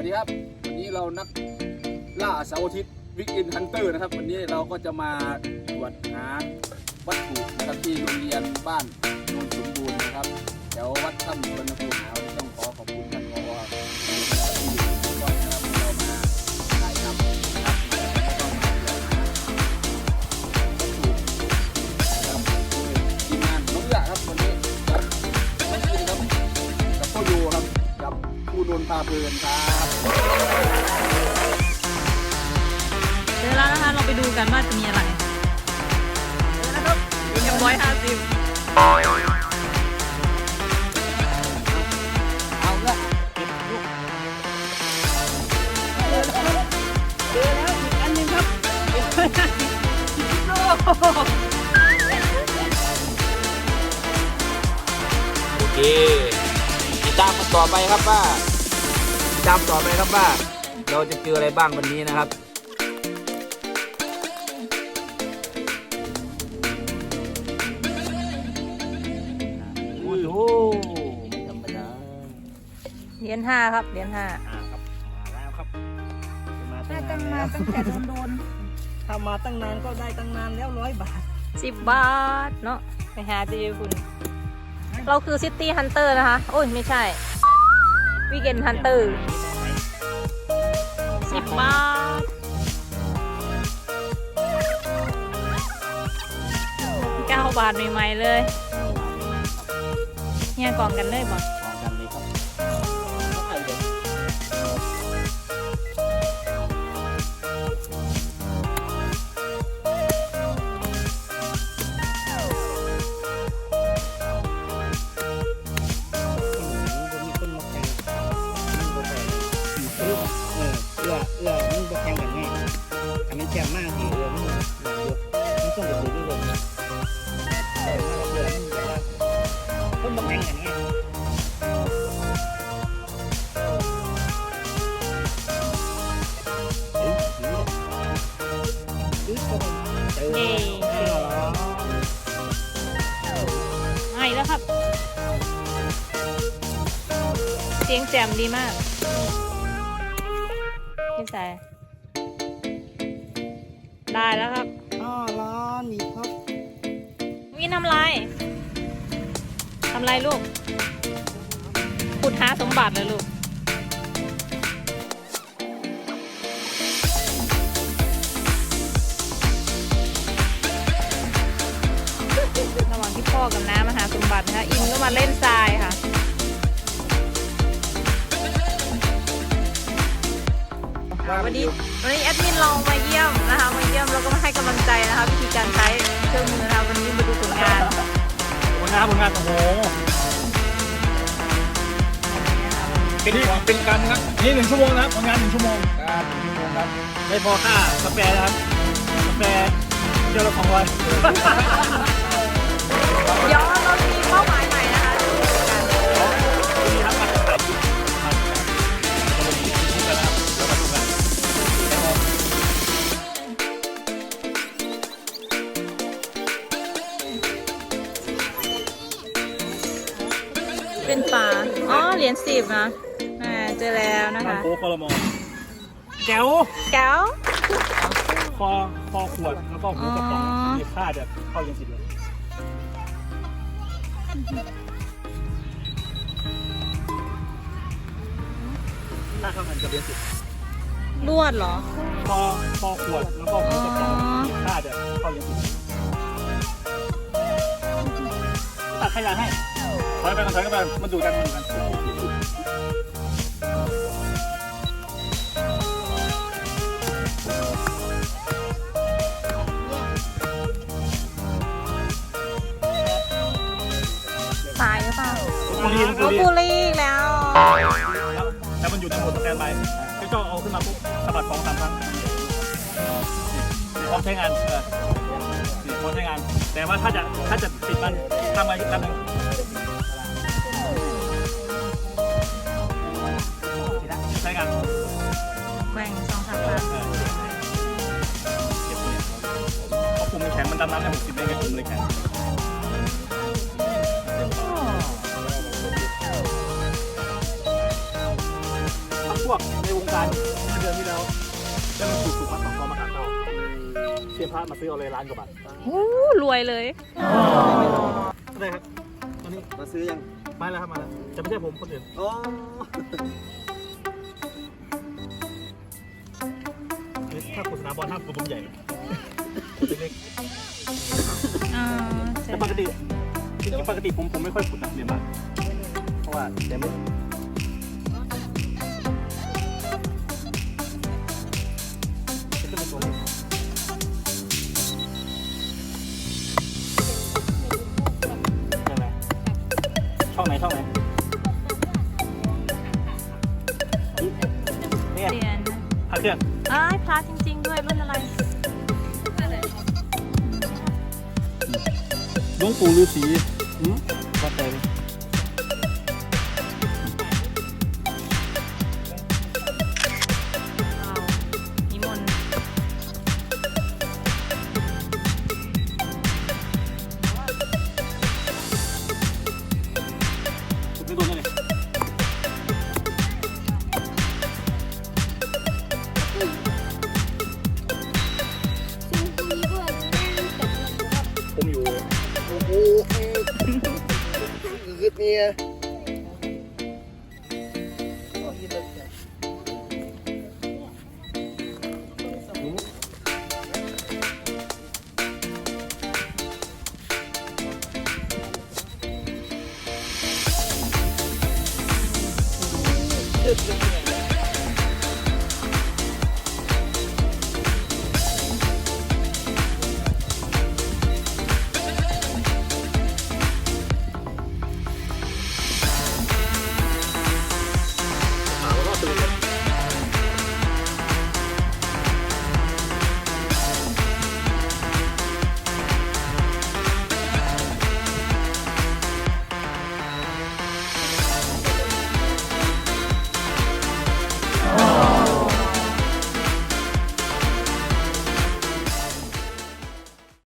วัสดีครับ วันนี้เรานักล่าเสาร์อาทิตย์วิกอินฮันเตอร์นะครับ วันนี้เราก็จะมาตรวจหาวัตถุนะครับที่โรงเรียนบ้านโนนสมบูรณ์นะครับแถววัดถ้ำ ผู้นนพาเพลินครับเจอแล้วนะคะเราไปดูกันว่าจะมีอะไรเรียบร้อยห้าสิบเอาละลูกอันนึงครับโอเคติดตามกันต่อไปครับว่า ติดตามต่อไปครับว่า เราจะเจออะไรบ้างวันนี้นะครับโอ้โหไม่ธรรมดาเหรียญห้าครับเหรียญห้าอ่าครับมาแล้วครับมาได้ตั้งตั้งนานมาแล้วตั้งแต่โดนถ้ามาตั้งนานก็ได้ตั้งนานแล้วร้อยบาทสิบบาทเนาะไปหาเจอคุณ เราคือซิตี้ฮันเตอร์นะคะ โอ้ย ไม่ใช่ วีเกนฮันเตอร์สิบบาทเก้าบาทใหม่ๆเลยเนี่ยกองกันเลยบ่ลอก แจ่มากที่เอื้อมึงอยากดูมึงต้องไปดูด้วยเลยแต่ว่าเอื้อมึงแบบว่าคนมาแข่งกันแน่เอ้ยเอ้ยเย้เจอเหรอมาอีกแล้วครับ เสียงแจ่มดีมากพี่สาย ได้แล้วครับอ้อร้อนอีกครับวินทำไรทำไรลูกขุดหาสมบัติเลยลูกระหว่างที่พ่อกับน้ามาหาสมบัตินะคะอินก็มาเล่นทรายค่ะวันนี้วันนี้แอดมินเรามาเยี่ยมนะคะ มาเยี่ยมแล้วก็มาให้กำลังใจนะคะวิธีการใช้เครื่องมือนะคะวันนี้มาดูผลงานผลงานผลงานโอ้โหเป็นเป็นการงัดนี่หนึ่งชั่วโมงนะครับผลงานหนึ่งชั่วโมงครับชั่วโมงครับไม่พอค่ากาแฟนะครับกาแฟเที่ยวละสองร้อยเดี๋ยวเรา เป็นฝาอ๋อ เหรียญสิบนะอ่าเจอแล้วนะทางคะโค้กคอรมอแก้วแก้ว คอคอขวด แล้วก็หูกระป๋องอ๋อหยิบผ้าจะเข้ายังสิบเลยถ้าเข้ากันกับเรียนสิบลวดเหรอ คอคอขวด แล้วก็หูกระป๋องอ๋อหยิบผ้าจะเข้ายังสิบตัดขยะให้ ถอยไปกันถอยกันไปมันดูกันมันดูกันตายหรือเปล่าบุรีเอาบุรีบุรีอีกแล้วแล้วมันอยู่ในโหมดสแตนบายก็เอาขึ้นมาปุ๊บสะบัดสองสามครั้งพร้อมใช้งานเออนี่พร้อมใช้งาน แต่ว่าถ้าจะถ้าจะปิดมันทำไว้ทำหนึ่ง ใช้งานแกว่งสองสามเอคอรั้งเออเพราะปุ่มมันแข็งมันดำน้ำได้หกสิบเมตรปุ่มเลยแข็งพวกในร้านเดือนที่แล้วแล้วมันถูกถูกมาสองกองมาการเท่าเชียร์พระมาซื้อเอาเลยล้านกว่าบาทโอ้รวยเลยอะไรครับตอนนี้มาซื้อยังมาแล้วครับมาแล้วจะไม่ใช่ผมคนอื่นอ๋อาโฆษณาบอลห้ามกูตุ้มใหญ่ขุดเล็กอ่าๆใช่แต่ปกติจริงๆปกติผมผมไม่ค่อยขุดนะเรียนมาเพราะว่าเดี๋ยวไม่จะขึ้นเป็นตัวเลขนั่นแหละช่องไหนช่องไหนนี่ไงเรียน พักเครื่องอ้ายพระจ ริงๆด้วยรุ่นอะไรหลวงปู่ฤาษีอืมวัดใจเลยว้าวนิมนต์ขุดไม่โดนเลยผม คือเนี่ยเ